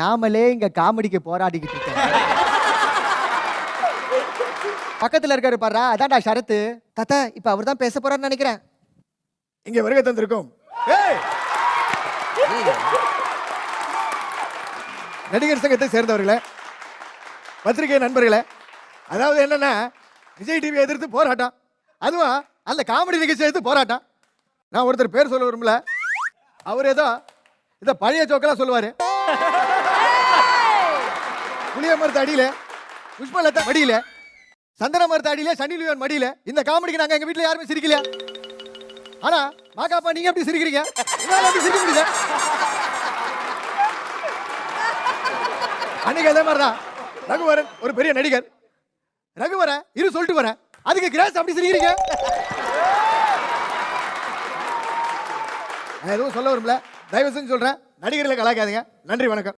நாமளே இங்க காமெடிக்கு போராடிக்கிட்டு இருக்கோம். பக்கத்துல இருக்காரு பாரு அதான்டா ஷரத்து தாத்தா இப்ப அவர் தான் பேச போறாருன்னு நினைக்கிறேன். இங்க வருகை தந்திருக்கும்! நடிகர் சங்கத்தை சேர்ந்தவர்களே பத்திரிகை நண்பர்களே அதாவது என்னன்னா விஜய் டிவி எதிர்த்து போராட்டம். அதுவும் அந்த காமெடி நிகழ்ச்சி எதிர்த்து போராட்டம். நான் ஒருத்தர் பேர் சொல்ல விரும்பல. அவர் ஏதோ இந்த பழைய ஜோக்கெல்லாம் சொல்லுவாரு. புளிய மரத்து அடியில புஷ்பலதா மடியில சந்தன மரத்து அடியில சனி லியோன் மடியில இந்த காமெடிக்கு நாங்க எங்க வீட்ல யாருமே சிரிக்கல. ஆனா மாக்காப்பா நீங்க எப்படி சிரிக்கிறீங்க? உங்களால எப்படி சிரிக்க முடியல அன்னைக்கு அதே மாதிரிதான். ரகுவரன் ஒரு பெரிய நடிகர். ரகுவரன் இரு சொல்லிட்டு வரேன். அதுக்கு கிராஸ் அப்படி சிரிக்கிறீங்க? நான் எதுவும் சொல்ல விரும்பல. தயவு செஞ்சு சொல்றேன். நடிகர்களை கலாக்காதீங்க நன்றி வணக்கம்.